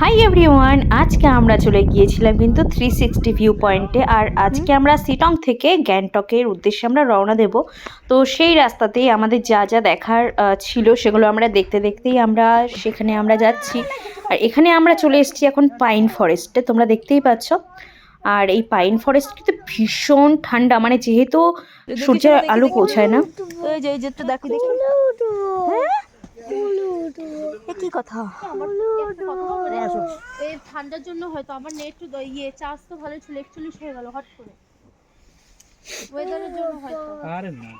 Hi everyone আজকে আমরা চলে গিয়েছিলাম কিন্তু থ্রি সিক্সটি ভিউ পয়েন্টে আর আজকে আমরা সিটং থেকে গ্যাংটকের উদ্দেশ্যে আমরা রওনা দেব। তো সেই রাস্তাতেই আমাদের যা যা দেখার ছিল সেগুলো আমরা দেখতে দেখতেই আমরা সেখানে আমরা যাচ্ছি। আর এখানে আমরা চলে এসেছি এখন পাইন ফরেস্টে তোমরা দেখতেই পাচ্ছ। আর এই পাইন ফরেস্ট কিন্তু ভীষণ ঠান্ডা মানে যেহেতু সূর্যের আলো পৌঁছায় না। দেখি দেখি। এ কি কথা? এই ঠান্ডার জন্য হয়তো আমার নেট ইয়ে চার্জ তো ভালো ছিল একচল্লিশ হয়ে গেল হট করে। ওয়েদারের জন্য হয়তো। আরে না।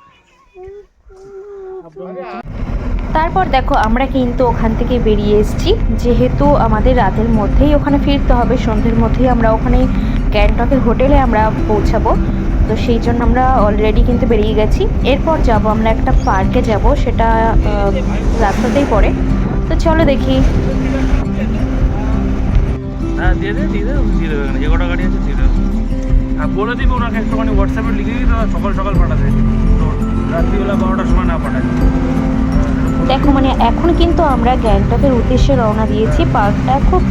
তারপর দেখো আমরা কিন্তু ওখান থেকে বেরিয়ে এসেছি। যেহেতু আমাদের রাতের মধ্যেই ওখানে ফিরতে হবে সন্ধ্যের মধ্যেই আমরা ওখানে গ্যাংটকের হোটেলে আমরা পৌঁছাবো। তো সেই জন্য আমরা অলরেডি কিন্তু বেরিয়ে গেছি। এরপর যাব আমরা একটা পার্কে যাব সেটা রাস্তাতেই পড়ে। তো চলো দেখি। হ্যাঁ দিয়ে দে দিয়ে দে দিয়ে দেবে যে কটা গাড়ি আছে দিয়ে দেবে। আর বলে দিবে ওনাকে একটুখানি হোয়াটসঅ্যাপে লিখে দিতে সকাল সকাল পাঠাতে। রাত্রিবেলা বারোটার সময় না পাঠায়। দেখো মানে এখন কিন্তু আমরা গ্যাংটকের উদ্দেশ্যে রওনা দিয়েছি। পার্কটা খুব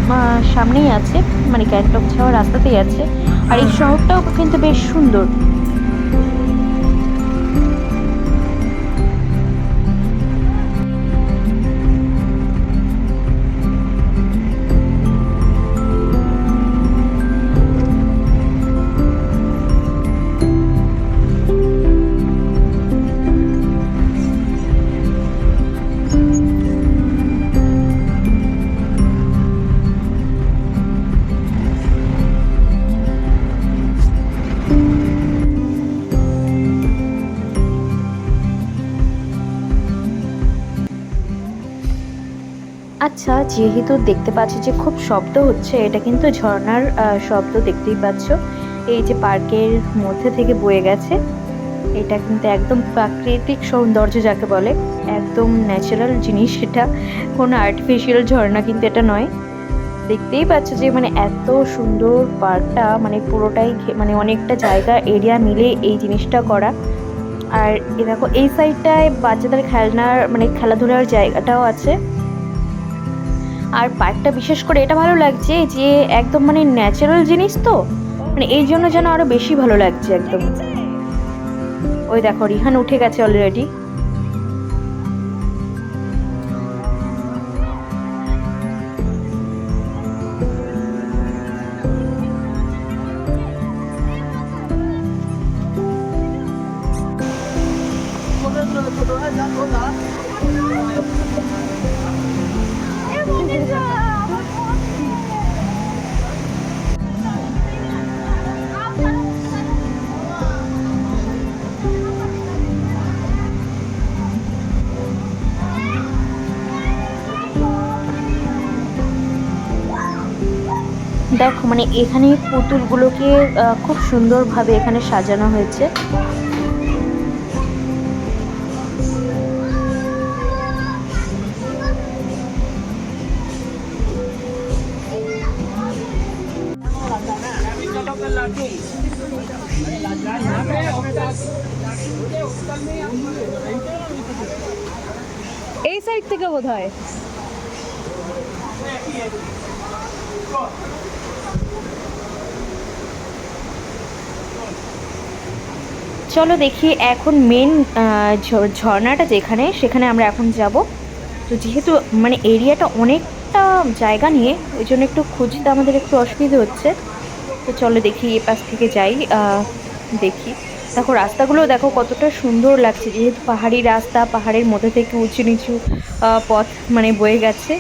সামনেই আছে। মানে গ্যাংটক যাওয়ার রাস্তাতেই আছে। আর এই শহরটাও কিন্তু বেশ সুন্দর। আচ্ছা যেহেতু দেখতে পাচ্ছ যে খুব শব্দ হচ্ছে, এটা কিন্তু ঝর্ণার শব্দ দেখতেই পাচ্ছ। এই যে পার্কের মধ্যে থেকে বয়ে গেছে, এটা কিন্তু একদম প্রাকৃতিক সৌন্দর্য যাকে বলে, একদম ন্যাচারাল জিনিস এটা। কোনো আর্টিফিশিয়াল ঝর্ণা কিন্তু এটা নয়। দেখতেই পাচ্ছ যে মানে এত সুন্দর পার্কটা মানে পুরোটাই মানে অনেকটা জায়গা এরিয়া মিলে এই জিনিসটা করা। আর এ দেখো, এই সাইডটায় বাচ্চাদের খেলনার মানে খেলাধুলার জায়গাটাও আছে। আর পার্কটা বিশেষ করে এটা ভালো লাগছে যে একদম মানে ন্যাচারাল জিনিস তো মানে এই জন্য যেন আরও বেশি ভালো লাগছে একদম। ওই দেখো, রিহান উঠে গেছে অলরেডি দেখো মানে এখানে পুতুলগুলোকে খুব সুন্দরভাবে এখানে সাজানো হয়েছে। এই সাইড থেকে বোধ হয় চলো দেখি এখন মেন ঝর্ণাটা যেখানে, সেখানে আমরা এখন যাব। তো যেহেতু মানে এরিয়াটা অনেকটা জায়গা নিয়ে, ওই জন্য একটু খুঁজতে আমাদের একটু অসুবিধা হচ্ছে। তো চলো দেখি এ পাশ থেকে যাই দেখি। দেখো, রাস্তাগুলো দেখো কতটা সুন্দর লাগছে। যেহেতু পাহাড়ি রাস্তা, পাহাড়ের মধ্যে থেকে উঁচু নিচু পথ মানে বয়ে গেছে।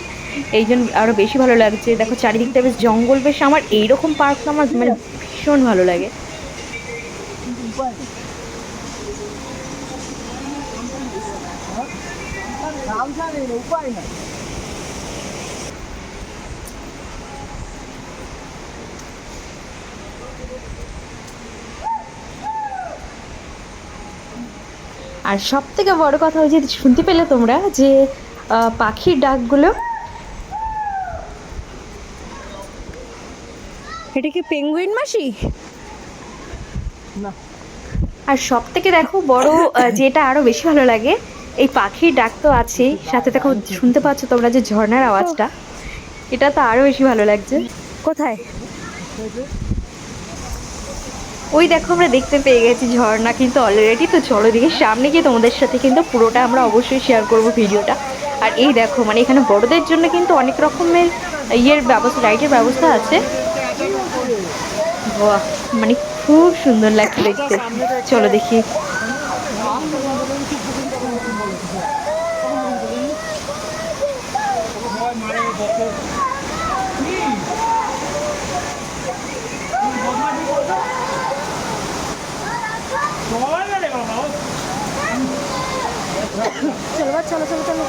এই জন্য আরও বেশি ভালো লাগছে। দেখো চারিদিকটা বেশ জঙ্গল, বেশ আমার এইরকম পার্ক আমার মানে ভীষণ ভালো লাগে। আর সব থেকে বড় কথা যে শুনতে পেলে তোমরা যে পাখির ডাকগুলো এটা কি পেঙ্গুইন মাসি? আর সব থেকে দেখো বড় যেটা আরও বেশি ভালো লাগে এই পাখির ডাক তো আছেই। সাথে দেখো শুনতে পাচ্ছ তোমরা যে ঝর্ণার আওয়াজটা? এটা তো আরও বেশি ভালো লাগছে। কোথায়? ওই দেখো আমরা দেখতে পেয়ে গেছি ঝর্ণা কিন্তু অলরেডি তো চলো সামনে গিয়ে তোমাদের সাথে কিন্তু পুরোটা আমরা অবশ্যই শেয়ার করব ভিডিওটা। আর এই দেখো মানে এখানে বড়দের জন্য কিন্তু অনেক রকমের ইয়ের ব্যবস্থা লাইটের ব্যবস্থা আছে। বাহ মানে খুব সুন্দর লাগছে দেখতে। চলো দেখি। চলো চলো চলো চলো।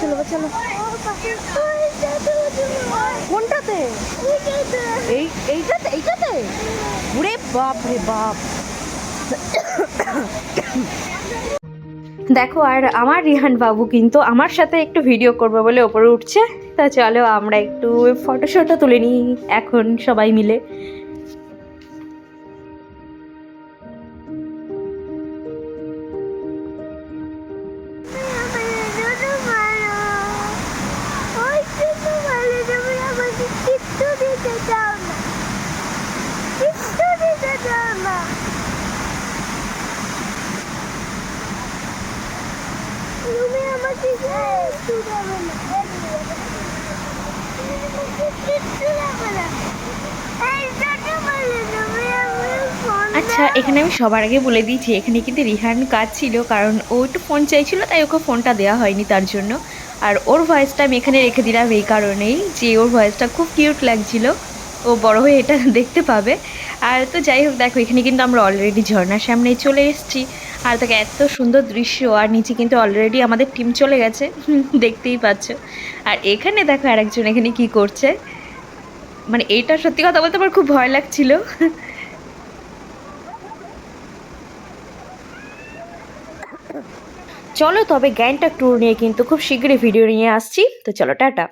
চলো চলো। কোনটাতে? এই, এইটাতে এইটাতে? ওরে বাপ রে বাপ। দেখো, আর আমার রিহান বাবু কিন্তু আমার সাথে একটু ভিডিও করবে বলে ওপরে উঠছে। তা চলো, আমরা একটু ফটো শটো তুলে নিই, এখন সবাই মিলে। আচ্ছা এখানে আমি সবার আগে বলে দিয়েছি এখানে কিন্তু রিহান কাজ ছিল, কারণ ও একটু ফোন চাইছিল, তাই ওকে ফোনটা দেওয়া হয়নি তার জন্য। আর ওর ভয়েসটা আমি এখানে রেখে দিলাম এই কারণেই যে ওর ভয়েসটা খুব কিউট লাগছিল। ও বড় হয়ে এটা দেখতে পাবে। আর তো যাই হোক, দেখো, এখানে কিন্তু আমরা অলরেডি ঝর্ণার সামনে চলে এসেছি। আর দেখো এত সুন্দর দৃশ্য, আর নিচে কিন্তু অলরেডি আমাদের টিম চলে গেছে। দেখতেই পাচ্ছ। আর এখানে দেখো আরেকজন এখানে কি করছে। মানে এইটা সত্যি কথা বলতে আমার খুব ভয় লাগছিল। চলো তবে গ্যাংটক ট্যুর নিয়ে কিন্তু খুব শীঘ্রই ভিডিও নিয়ে আসছি। তো চলো, টাটা।